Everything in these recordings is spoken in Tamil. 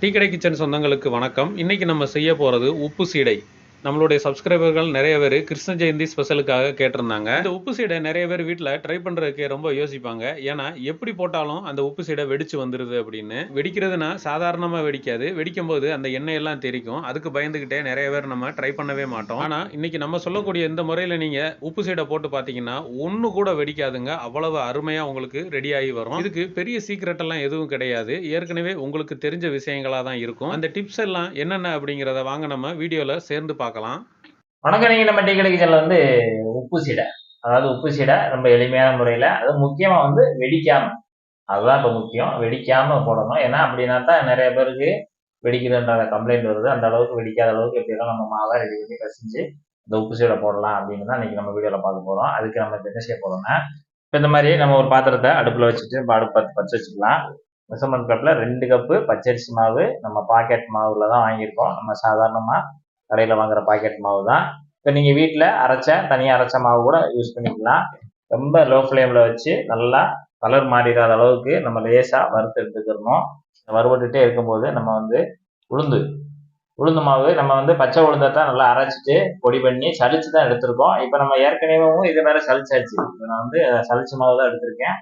டீ கடை கிச்சன் சொந்தங்களுக்கு வணக்கம். இன்னைக்கு நம்ம செய்ய போகிறது உப்பு சீடை. நம்மளுடைய சப்ஸ்கிரைபர்கள் நிறைய பேர் கிருஷ்ண ஜெயந்தி ஸ்பெஷலுக்காக கேட்டிருந்தாங்க. இந்த உப்பு சீடை நிறைய பேர் வீட்டில் ட்ரை பண்ணுறதுக்கு ரொம்ப யோசிப்பாங்க. ஏன்னா எப்படி போட்டாலும் அந்த உப்பு சீடை வெடிச்சு வந்துடுது அப்படின்னு. வெடிக்கிறதுனா சாதாரணமாக வெடிக்காது. வெடிக்கும் போது அந்த எண்ணெய் எல்லாம் தெரிக்கும் அதுக்கு பயந்துக்கிட்டே நிறைய பேர் நம்ம ட்ரை பண்ணவே மாட்டோம். ஆனால் இன்னைக்கு நம்ம சொல்லக்கூடிய இந்த முறையில் நீங்கள் உப்பு சீடை போட்டு பார்த்தீங்கன்னா ஒன்று கூட வெடிக்காதுங்க. அவ்வளவு அருமையாக உங்களுக்கு ரெடி ஆகி வரும். இதுக்கு பெரிய சீக்ரெட் எல்லாம் எதுவும் கிடையாது. ஏற்கனவே உங்களுக்கு தெரிஞ்ச விஷயங்களாக தான் இருக்கும். அந்த டிப்ஸ் எல்லாம் என்னென்ன அப்படிங்கிறத வாங்க நம்ம வீடியோவில் சேர்ந்து பார்க்கலாம். வணக்கம் நீங்கள் நம்ம டீ கடை வந்து உப்பு சீடை. அதாவது உப்பு சீடை ரொம்ப எளிமையான முறையில். அது முக்கியமாக வந்து வெடிக்காம அதுதான் இப்போ முக்கியம். வெடிக்காம போடணும். ஏன்னா அப்படின்னா தான் நிறைய பேருக்கு வெடிக்கிறன்ற கம்ப்ளைண்ட் வருது. அந்த அளவுக்கு வெடிக்காத அளவுக்கு எப்படியெல்லாம் நம்ம மாவை ரெடி பண்ணி கசிஞ்சு இந்த உப்பு சீடை போடலாம் அப்படின்னு தான் இன்னைக்கு நம்ம வீடியோவில் பார்க்க போகிறோம் அதுக்கு நம்ம என்ன செய்ய போகிறோம்னா இப்போ இந்த மாதிரி நம்ம ஒரு பாத்திரத்தை அடுப்பில் வச்சுட்டு இப்போ அடுப்பு பச்சை வச்சுக்கலாம். மெஷர்மெண்ட் கப்பில் ரெண்டு கப்பு பச்சரிசி மாவு நம்ம பாக்கெட் மாவுல தான் வாங்கியிருக்கோம். நம்ம சாதாரணமாக கடையில் வாங்குற பாக்கெட் மாவு தான் இப்போ நீங்கள் வீட்டில் அரைச்ச தனியாக அரைச்ச மாவு கூட யூஸ் பண்ணிக்கலாம். ரொம்ப லோ ஃப்ளேமில் வச்சு நல்லா கலர் மாறிடாத அளவுக்கு நம்ம லேசாக வறுத்து எடுத்துக்கிறணும். வறுபட்டுட்டே இருக்கும்போது நம்ம வந்து உளுந்து உளுந்து மாவு நம்ம வந்து பச்சை உளுந்தை தான் நல்லா அரைச்சிட்டு பொடி பண்ணி சலிச்சு தான் எடுத்திருக்கோம். இப்போ நம்ம ஏற்கனவே இது மாதிரி சளிச்சாச்சு. இப்போ நான் வந்து சலிச்ச மாவு தான் எடுத்திருக்கேன்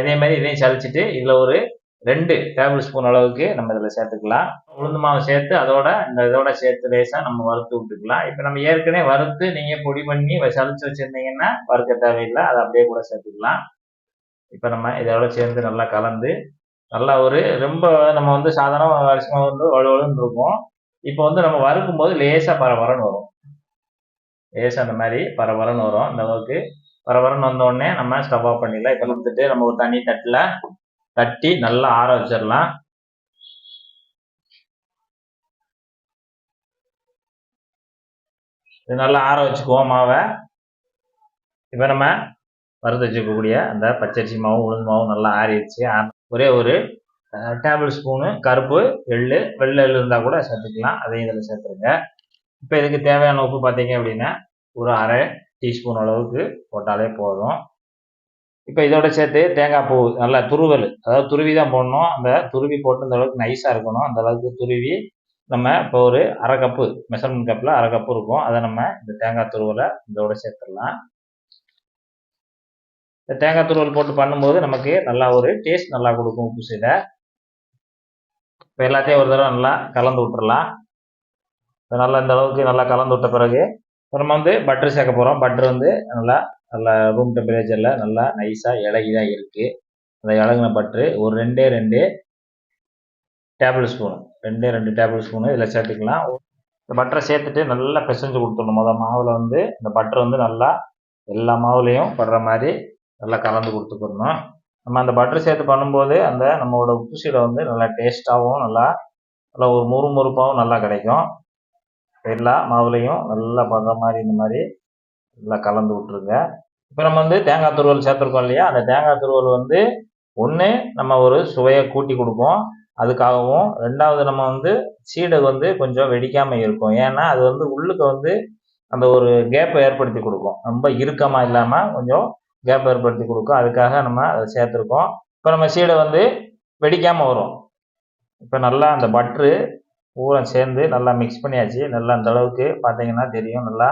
இதே மாதிரி இதையும் சலிச்சிட்டு இதில் ஒரு ரெண்டு டேபிள் ஸ்பூன் அளவுக்கு நம்ம இதில் சேர்த்துக்கலாம். உளுந்து மாவு சேர்த்து அதோட இந்த இதோட சேர்த்து லேசாக நம்ம வறுத்து விட்டுக்கலாம். இப்போ நம்ம ஏற்கனவே வறுத்து நீங்கள் பொடி பண்ணி வ- சலிச்சு வச்சுருந்தீங்கன்னா வறுக்க தேவையில்லை. அதை அப்படியே கூட சேர்த்துக்கலாம். இப்போ நம்ம இதோட சேர்ந்து நல்லா கலந்து நல்லா ஒரு ரொம்ப நம்ம வந்து சாதாரண வருஷமாக வந்து வலுவலுன்னு இருக்கும். இப்போ வந்து நம்ம வறுக்கும் போது லேசாக பரபரன்னு வரும். லேசாக அந்த மாதிரி பரபரன்னு வரும். அந்த அளவுக்கு பரபரன்னு வந்தோடனே நம்ம ஸ்டவ் ஆஃப் பண்ணிடலாம். இப்போ வந்துட்டு நம்ம ஒரு தண்ணி தட்டில் தட்டி நல்லா ஆற வச்சிடலாம். இது நல்லா ஆற வச்சுக்குவோம் மாவை. இப்போ நம்ம வறுத்து வச்சுக்கக்கூடிய அந்த பச்சரிசி மாவும் உளுந்து மாவும் நல்லா ஆறிடுச்சு. ஒரே ஒரு டேபிள் ஸ்பூனு கருப்பு எள்ளு வெள்ளை எள்ளு இருந்தால் கூட சேர்த்துக்கலாம். அதையும் இதில் சேர்த்துருங்க. இப்போ இதுக்கு தேவையான உப்பு பார்த்தீங்க அப்படின்னா ஒரு அரை டீஸ்பூன் அளவுக்கு போட்டாலே போதும். இப்போ இதோட சேர்த்து தேங்காய் பூ நல்லா துருவல் அதாவது துருவி தான் போடணும். அந்த துருவி போட்டு இந்த அளவுக்கு நைஸாக இருக்கணும். அந்த அளவுக்கு துருவி நம்ம இப்போ ஒரு அரை கப்பு மெஷர்மெண்ட் கப்பில் அரை கப்பு இருக்கும். அதை நம்ம இந்த தேங்காய் துருவலை இதோட சேர்த்துடலாம். இந்த தேங்காய் துருவல் போட்டு பண்ணும்போது நமக்கு நல்லா ஒரு டேஸ்ட் நல்லா கொடுக்கும் உப்பு சீடை. இப்போ எல்லாத்தையும் ஒரு தடவை நல்லா கலந்து விட்டுறலாம். நல்லா இந்த அளவுக்கு நல்லா கலந்து விட்ட பிறகு இப்போ நம்ம வந்து பட்டர் சேர்க்க போகிறோம் பட்டர் வந்து நல்லா நல்லா ரூம் டெம்பரேச்சரில் நல்லா நைஸாக இலகி தான் இருக்குது அந்த இலகுன பட்ரு ஒரு ரெண்டே ரெண்டு டேபிள் ஸ்பூனு ரெண்டே ரெண்டு டேபிள் ஸ்பூனு இதில் சேர்த்துக்கலாம். இந்த பட்டரை சேர்த்துட்டு நல்லா பிசைஞ்சு கொடுத்துடணும். மொதல் மாவில் வந்து இந்த பட்டர் வந்து நல்லா எல்லா மாவுலேயும் படுற மாதிரி நல்லா கலந்து கொடுத்துக்கணும். நம்ம அந்த பட்டர் சேர்த்து பண்ணும்போது அந்த நம்மளோட உப்பு சீடை வந்து நல்லா டேஸ்ட்டாகவும் நல்லா நல்லா ஒரு முறுமுறுப்பாகவும் நல்லா கிடைக்கும். எல்லா மாவுலேயும் நல்லா படுற மாதிரி இந்த மாதிரி நல்லா கலந்து விட்ருங்க இப்போ நம்ம வந்து தேங்காய் துருவல் சேர்த்துருக்கோம் இல்லையா? அந்த தேங்காய் துருவல் வந்து ஒன்று நம்ம ஒரு சுவையை கூட்டி கொடுப்போம் அதுக்காகவும் ரெண்டாவது நம்ம வந்து சீடை வந்து கொஞ்சம் வெடிக்காமல் இருக்கும். ஏன்னா அது வந்து உள்ளுக்கு வந்து அந்த ஒரு கேப்பை ஏற்படுத்தி கொடுக்கும். ரொம்ப இறுக்கமாக இல்லாமல் கொஞ்சம் கேப் ஏற்படுத்தி கொடுக்கும். அதுக்காக நம்ம அதை சேர்த்துருக்கோம். இப்போ நம்ம சீடை வந்து வெடிக்காமல் வரும். இப்போ நல்லா அந்த பட்ரு பூரா சேர்ந்து நல்லா மிக்ஸ் பண்ணியாச்சு. நல்லா அந்த அளவுக்கு பார்த்தீங்கன்னா தெரியும். நல்லா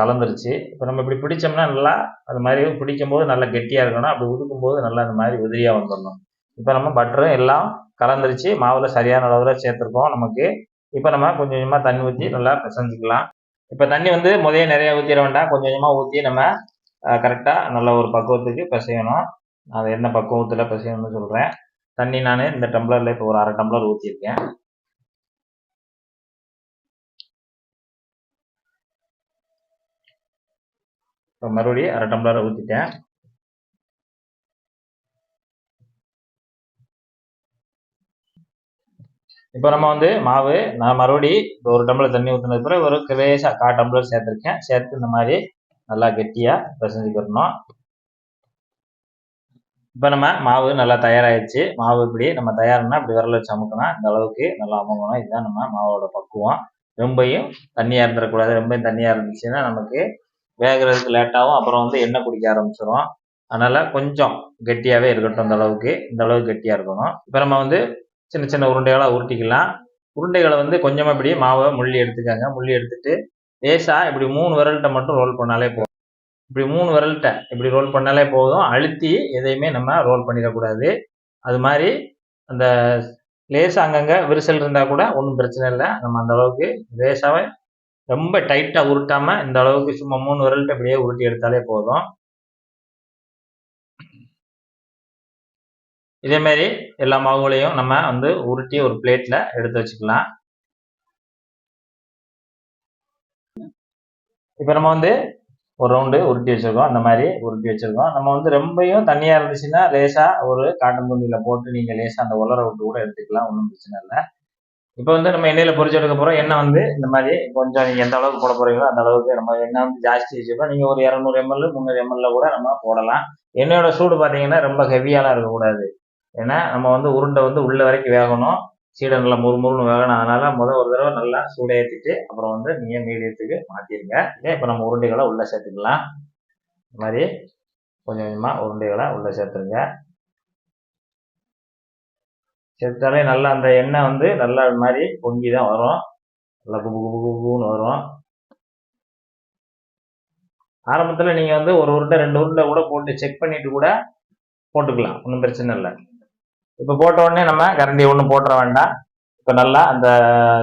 கலந்துருச்சு. இப்போ நம்ம இப்படி பிடிச்சோம்னா நல்லா அது மாதிரி பிடிக்கும் போது நல்லா கெட்டியாக இருக்கணும் அப்படி உதுக்கும் போது நல்லா அந்த மாதிரி உதிரியாக வந்துடணும். இப்போ நம்ம பட்டரும் எல்லாம் கலந்துருச்சு. மாவில் சரியான அளவில் சேர்த்துருக்கோம் நமக்கு. இப்போ நம்ம கொஞ்சம் கொஞ்சமாக தண்ணி ஊற்றி நல்லா பிசைஞ்சிக்கலாம். இப்போ தண்ணி வந்து முதல்ல நிறைய ஊற்றிட வேண்டாம். கொஞ்சம் கொஞ்சமாக ஊற்றி நம்ம கரெக்டாக நல்ல ஒரு பக்குவத்துக்கு பிசையணும். அது என்ன பக்குவத்தில் பிசையணும்னு சொல்கிறேன் தண்ணி நான் இந்த டம்ளரில் இப்போ ஒரு அரை டம்ளர் ஊற்றிருக்கேன் இப்போ மறுபடியும் அரை டம்ளரை ஊற்றிட்டேன் இப்போ நம்ம வந்து மாவு நான் மறுபடி ஒரு டம்ளர் தண்ணி ஊற்றினது பிறகு ஒரு லேசாக கால் டம்ளர் சேர்த்துருக்கேன். சேர்த்து இந்த மாதிரி நல்லா கெட்டியாக பிசைஞ்சுக்கிறணும் இப்போ நம்ம மாவு நல்லா தயாராகிடுச்சு மாவு இப்படி நம்ம தயார்னா இப்படி விரல வச்சு அமுக்கணும் இந்த அளவுக்கு நல்லா அமுக்கணும் இதுதான் நம்ம மாவோட பக்குவம். ரொம்பையும் தண்ணியாக இருந்துடக்கூடாது ரொம்பையும் தண்ணியாக இருந்துச்சுன்னா நமக்கு வேகிறதுக்கு லேட்டாகும் அப்புறம் வந்து எண்ணெய் குடிக்க ஆரம்பிச்சிடும் அதனால கொஞ்சம் கெட்டியாகவே இருக்கட்டும் இந்த அளவுக்கு. இந்த அளவுக்கு கெட்டியாக இருக்கணும். இப்போ நம்ம வந்து சின்ன சின்ன உருண்டைகளாக உருட்டிக்கலாம். உருண்டைகளை வந்து கொஞ்சமாக இப்படி மாவை முள்ளி எடுத்துக்கோங்க. முள்ளி எடுத்துட்டு லேசாக இப்படி மூணு விரல்கிட்ட மட்டும் ரோல் பண்ணாலே போதும். இப்படி மூணு விரல்கிட்ட இப்படி ரோல் பண்ணாலே போதும். அழுத்தி எதையுமே நம்ம ரோல் பண்ணிடக்கூடாது அது மாதிரி அந்த லேசாக அங்கங்கே விரிசல் இருந்தால் கூட ஒன்றும் பிரச்சனை இல்லை. நம்ம அந்த அளவுக்கு லேசாகவே ரொம்ப டைட்டாக உருட்டாமல் இந்த அளவுக்கு சும்மா மூணு விரல்கிட்ட இப்படியே உருட்டி எடுத்தாலே போதும். இதே மாதிரி எல்லா மாவுகளையும் நம்ம வந்து உருட்டி ஒரு பிளேட்டில் எடுத்து வச்சுக்கலாம். இப்போ நம்ம வந்து ஒரு ரவுண்டு உருட்டி வச்சிருக்கோம். அந்த மாதிரி உருட்டி வச்சுருக்கோம். நம்ம வந்து ரொம்பையும் தண்ணியாக இருந்துச்சுன்னா லேசாக ஒரு காட்டன் துணியில போட்டு நீங்கள் லேசாக அந்த உலர விட்டு கூட எடுத்துக்கலாம். ஒன்றும் பிரச்சனை இல்லை. இப்போ வந்து நம்ம எண்ணெயில பொறிச்சு எடுக்க போறோம். எண்ணெய் வந்து இந்த மாதிரி கொஞ்சம் நீங்க எந்த அளவுக்கு போட போறீங்களோ அந்த அளவுக்கு நம்ம எண்ணெய் வந்து ஜாஸ்தி வச்சுக்கோ நீங்க ஒரு இரநூறு எம்எல் முந்நூறு எம்எல்ல கூட நம்ம போடலாம். எண்ணெயோட சூடு பார்த்தீங்கன்னா ரொம்ப ஹெவியாலாம் இருக்கக்கூடாது ஏன்னா நம்ம வந்து உருண்டை வந்து உள்ள வரைக்கும் வேகணும். சீடை நல்லா முறுமுறுன்னு வேகணும். அதனால முதல் ஒரு தடவை நல்லா சூடை ஏற்றிட்டு அப்புறம் வந்து நீங்கள் மீடியத்துக்கு மாற்றிருங்க இப்போ நம்ம உருண்டைகளை உள்ளே சேர்த்துக்கலாம். இந்த மாதிரி கொஞ்சம் கொஞ்சமாக உருண்டைகளை உள்ளே சேர்த்துருங்க. சேர்த்தாலே நல்லா அந்த எண்ணெய் வந்து நல்லா இது மாதிரி பொங்கி தான் வரும். நல்லா குபு குபு குபுன்னு வரும். ஆரம்பத்தில் நீங்கள் வந்து ஒரு உருண்டை ரெண்டு உருண்டை கூட போட்டு செக் பண்ணிட்டு கூட போட்டுக்கலாம். ஒன்றும் பிரச்சனை இல்லை. இப்போ போட்ட உடனே நம்ம கரண்டி ஒன்றும் போட்டுற வேண்டாம். இப்போ நல்லா அந்த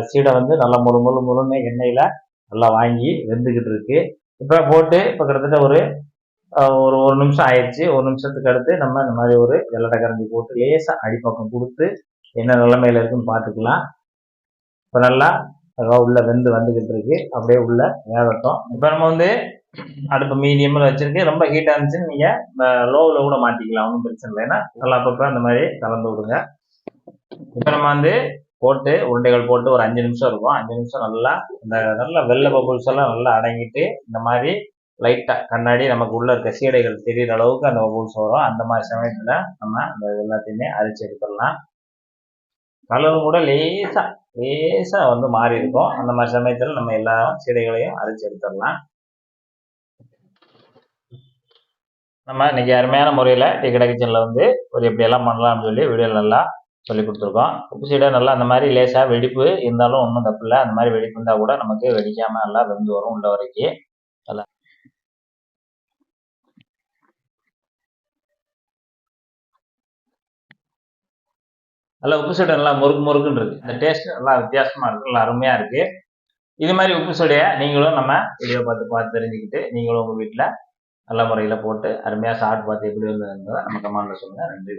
சீடை வந்து நல்லா முழு முழு முழுன்னு எண்ணெயில் நல்லா வாங்கி வெந்துக்கிட்டு இருக்கு. இப்போ போட்டு இப்போ கிட்டத்தட்ட ஒரு ஒரு ஒரு நிமிஷம் ஆயிடுச்சு. ஒரு நிமிஷத்துக்கு அடுத்து நம்ம இந்த மாதிரி ஒரு வெள்ளடை கரண்டி போட்டு லேசாக அடிப்பக்கம் கொடுத்து என்ன நிலைமையில இருக்குன்னு பார்த்துக்கலாம். இப்போ நல்லா அதாவது உள்ள வெந்து வந்துக்கிட்டு இருக்கு. அப்படியே உள்ள வேகட்டும் இப்போ நம்ம வந்து அடுப்பு மீடியமில் வச்சிருக்கு. ரொம்ப ஹீட்டாக இருந்துச்சுன்னு நீங்கள் லோவில் கூட மாட்டிக்கலாம். ஒன்றும் பிரச்சனை இல்லை. ஏன்னா நல்லா அப்பப்போ அந்த மாதிரி கலந்து விடுங்க. இப்போ நம்ம வந்து போட்டு உருண்டைகள் போட்டு ஒரு அஞ்சு நிமிஷம் இருக்கும். அஞ்சு நிமிஷம் நல்லா இந்த நல்ல வெள்ளை பபுள்ஸ் எல்லாம் நல்லா அடங்கிட்டு இந்த மாதிரி லைட்டாக கண்ணாடி நமக்கு உள்ள இருக்க சீடைகள் தெரியிற அளவுக்கு அந்த பபுள்ஸ் வரும். அந்த மாதிரி சமயத்தில் நம்ம அந்த எல்லாத்தையுமே அரிச்சு எடுத்துடலாம். கலரும் கூட லேசாக லேசாக வந்து மாறி இருக்கும். அந்த மாதிரி சமயத்தில் நம்ம எல்லா சீடைகளையும் அரைச்சு எடுத்துடலாம். நம்ம இன்னைக்கு அருமையான முறையில் டீ கடை கிச்சனில் வந்து ஒரு எப்படியெல்லாம் பண்ணலாம்னு சொல்லி வீடியோ நல்லா சொல்லி கொடுத்துருக்கோம். உப்பு சீடை நல்லா அந்த மாதிரி லேசாக வெடிப்பு இருந்தாலும் ஒன்றும் தப்பு இல்லை. அந்த மாதிரி வெடிப்பு இருந்தால் கூட நமக்கு வெடிக்காமல் நல்லா வெந்து வரும் உள்ள வரைக்கும் நல்லா நல்லா உப்பு சீடை நல்லா முறுக்கு முறுக்குன்னு இருக்குது இந்த டேஸ்ட் நல்லா வித்தியாசமாக இருக்குது நல்லா அருமையாக இருக்குது இது மாதிரி உப்பு சீடையை நீங்களும் நம்ம வீடியோ பார்த்து பார்த்து தெரிஞ்சுக்கிட்டு நீங்களும் உங்கள் வீட்டில் நல்ல முறையில் போட்டு அருமையாக சாப்பிட்டு பார்த்து எப்படி வந்ததுன்றதை நம்ம கமெண்ட்டில் சொல்லுங்கள் நன்றி.